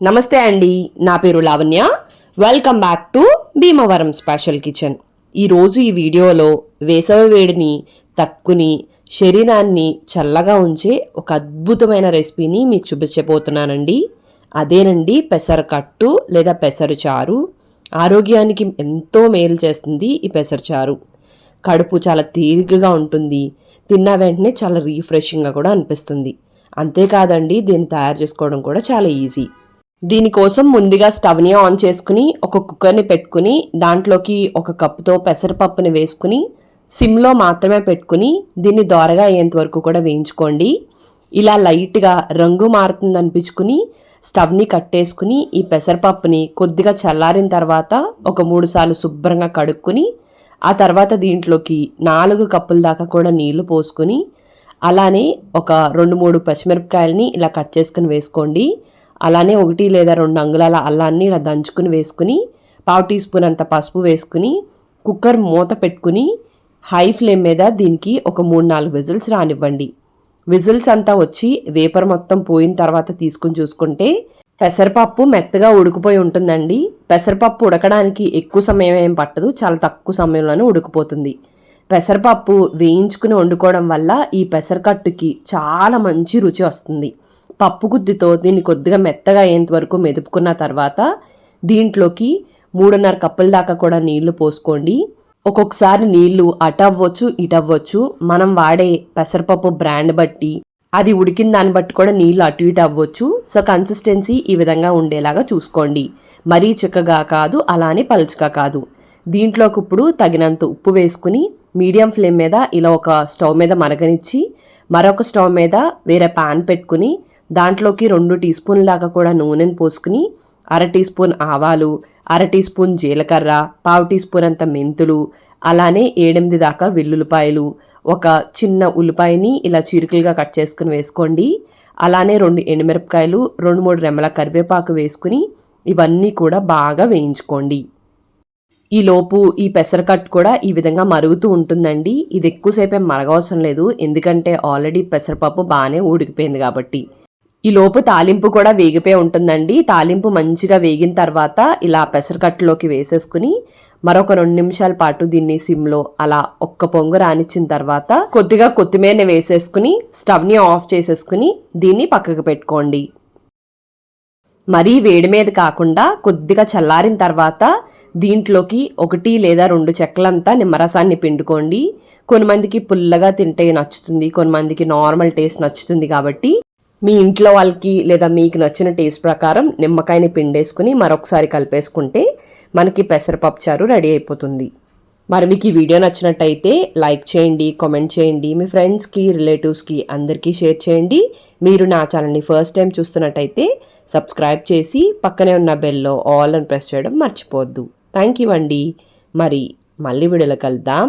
నమస్తే అండి నా పేరు Lavanya. Welcome back to Bhimavaram special kitchen ఈరోజు ఈ వీడియోలో వేసవి వేడిని తట్టుకుని శరీరాన్ని చల్లగా ఉంచే ఒక అద్భుతమైన రెసిపీని మీకు చూపించబోతున్నానండి. అదేనండి పెసరకట్టు లేదా పెసరు చారు ఆరోగ్యానికి ఎంతో మేలు చేస్తుంది ఈ పెసరు చారు కడుపు చాలా తీరికగా ఉంటుంది. తిన్న వెంటనే చాలా రీఫ్రెషింగ్గా కూడా అనిపిస్తుంది. అంతేకాదండి దీన్ని తయారు చేసుకోవడం కూడా చాలా ఈజీ దీనికోసం ముందుగా స్టవ్ని ఆన్ చేసుకుని ఒక కుక్కర్ని పెట్టుకుని దాంట్లోకి ఒక కప్పుతో పెసరపప్పుని వేసుకుని సిమ్లో మాత్రమే పెట్టుకుని దీన్ని దోరగా అయ్యేంత వరకు కూడా వేయించుకోండి. ఇలా లైట్గా రంగు మారుతుంది అనిపించుకుని స్టవ్ని కట్టేసుకుని ఈ పెసరపప్పుని కొద్దిగా చల్లారిన తర్వాత ఒక మూడు సార్లు శుభ్రంగా కడుక్కుని ఆ తర్వాత దీంట్లోకి నాలుగు కప్పుల దాకా కూడా నీళ్ళు పోసుకుని అలానే ఒక రెండు మూడు పచ్చిమిరపకాయలని ఇలా కట్ చేసుకుని వేసుకోండి. అలానే ఒకటి లేదా రెండు అంగుళాల అల్లాన్ని ఇలా దంచుకుని వేసుకుని పావు టీ స్పూన్ అంత పసుపు వేసుకుని కుక్కర్ మూత పెట్టుకుని హై ఫ్లేమ్ మీద దీనికి ఒక మూడు నాలుగు విజిల్స్ రానివ్వండి. విజిల్స్ అంతా వచ్చి వేపర్ మొత్తం పోయిన తర్వాత తీసుకుని చూసుకుంటే పెసరపప్పు మెత్తగా ఉడికిపోయి ఉంటుందండి. పెసరపప్పు ఉడకడానికి ఎక్కువ సమయం ఏం పట్టదు చాలా తక్కువ సమయంలోనే ఉడికిపోతుంది. పెసరపప్పు వేయించుకుని వండుకోవడం వల్ల ఈ పెసరకట్టుకి చాలా మంచి రుచి వస్తుంది. పప్పు గుద్దితో దీన్ని కొద్దిగా మెత్తగా అయ్యేంత వరకు మెదుపుకున్న తర్వాత దీంట్లోకి మూడున్నర కప్పుల దాకా కూడా నీళ్ళు పోసుకోండి. ఒక్కొక్కసారి నీళ్ళు అటవ్వచ్చు ఇటవ్వచ్చు. మనం వాడే పెసరపప్పు బ్రాండ్ బట్టి అది ఉడికిన దాన్ని బట్టి కూడా నీళ్ళు అటు ఇటు అవ్వచ్చు. సో కన్సిస్టెన్సీ ఈ విధంగా ఉండేలాగా చూసుకోండి. మరీ చిక్కగా కాదు అలానే పలుచగా కాదు. దీంట్లోకి ఇప్పుడు తగినంత ఉప్పు వేసుకుని మీడియం ఫ్లేమ్ మీద ఇలా ఒక స్టవ్ మీద మరగనిచ్చి మరొక స్టవ్ మీద వేరే పాన్ పెట్టుకుని దాంట్లోకి రెండు టీ స్పూన్ లాగా కూడా నూనెను పోసుకుని అర టీ స్పూన్ ఆవాలు అర టీ స్పూన్ జీలకర్ర పావు టీ స్పూన్ అంత మెంతులు అలానే ఏడెనిమిది దాకా వెల్లుల్లిపాయలు ఒక చిన్న ఉల్లిపాయని ఇలా చిరుకులుగా కట్ చేసుకుని వేసుకోండి. అలానే రెండు ఎండుమిరపకాయలు రెండు మూడు రెమ్మల కరివేపాకు వేసుకుని ఇవన్నీ కూడా బాగా వేయించుకోండి. ఈ లోపు ఈ పెసరకట్ కూడా ఈ విధంగా మరుగుతూ ఉంటుందండి. ఇది ఎక్కువసేపే మరగవసరం లేదు. ఎందుకంటే ఆల్రెడీ పెసరపప్పు బాగానే ఉడికిపోయింది కాబట్టి. ఈ లోపు తాలింపు కూడా వేగిపోయి ఉంటుందండి. తాలింపు మంచిగా వేగిన తర్వాత ఇలా పెసరకట్టులోకి వేసేసుకుని మరొక రెండు నిమిషాల పాటు దీన్ని సిమ్లో అలా ఒక్క పొంగు రానిచ్చిన తర్వాత కొద్దిగా కొత్తిమీరని వేసేసుకుని స్టవ్ని ఆఫ్ చేసేసుకుని దీన్ని పక్కకు పెట్టుకోండి. మరీ వేడి మీద కాకుండా కొద్దిగా చల్లారిన తర్వాత దీంట్లోకి ఒకటి లేదా రెండు చెక్కలంతా నిమ్మరసాన్ని పిండుకోండి. కొంతమందికి పుల్లగా తింటే నచ్చుతుంది కొంతమందికి నార్మల్ టేస్ట్ నచ్చుతుంది కాబట్టి మీ ఇంట్లో వాళ్ళకి లేదా మీకు నచ్చిన టేస్ట్ ప్రకారం నిమ్మకాయని పిండేసుకుని మరొకసారి కలిపేసుకుంటే మనకి పెసరపప్పు చారు రెడీ అయిపోతుంది. మరి మీకు ఈ వీడియో నచ్చినట్టయితే లైక్ చేయండి కామెంట్ చేయండి మీ ఫ్రెండ్స్కి రిలేటివ్స్కి అందరికీ షేర్ చేయండి. మీరు నా ఛానల్ని ఫస్ట్ టైం చూస్తున్నట్టయితే సబ్స్క్రైబ్ చేసి పక్కనే ఉన్న బెల్లో ఆల్ అని ప్రెస్ చేయడం మర్చిపోవద్దు. థ్యాంక్ యూ అండి. మరి మళ్ళీ వీడియోలో కలుద్దాం.